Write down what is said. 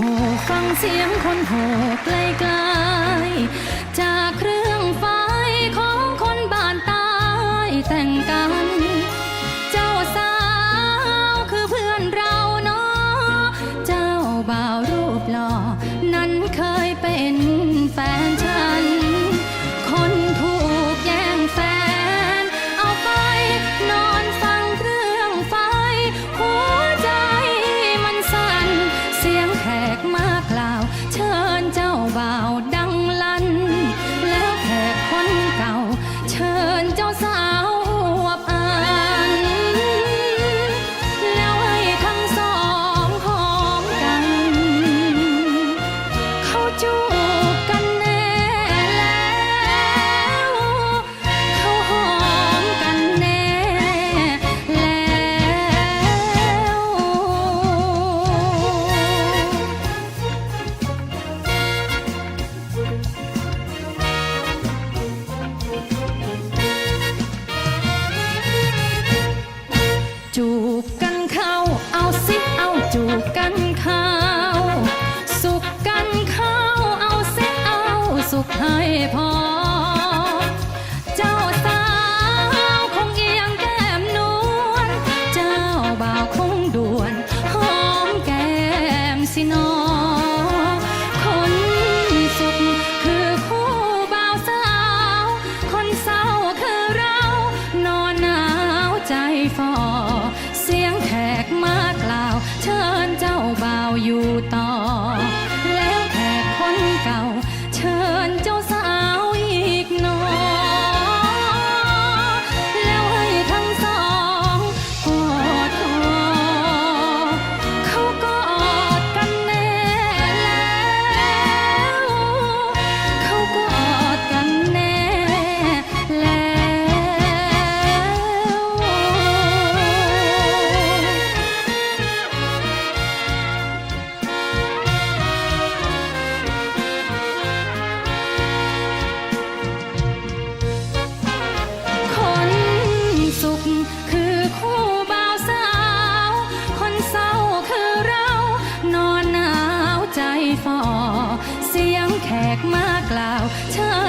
หิวโหฟังเสียงคนโหไกลไกลๆจากเครื่องไฟของคนบ้านตายแต่งกัน เจ้าสาวคือเพื่อนเราเนาะเจ้าบ่าวรูปหล่อนั้นเคยเป็น สา ให้พอ เจ้าสาวคงเอียงแก้มนวล เจ้าบ่าวคงด่วนหอมแก้มสินอคนสุขคือคู่บ่าวสาว คนเศร้าคือเรา นอนหนาวใจฟอเสียงแขกมากล่าว เชิญเจ้าบ่าวอยู่ต่อ นอนหนาวใจฟอเสียงแขกมากล่าวเชิ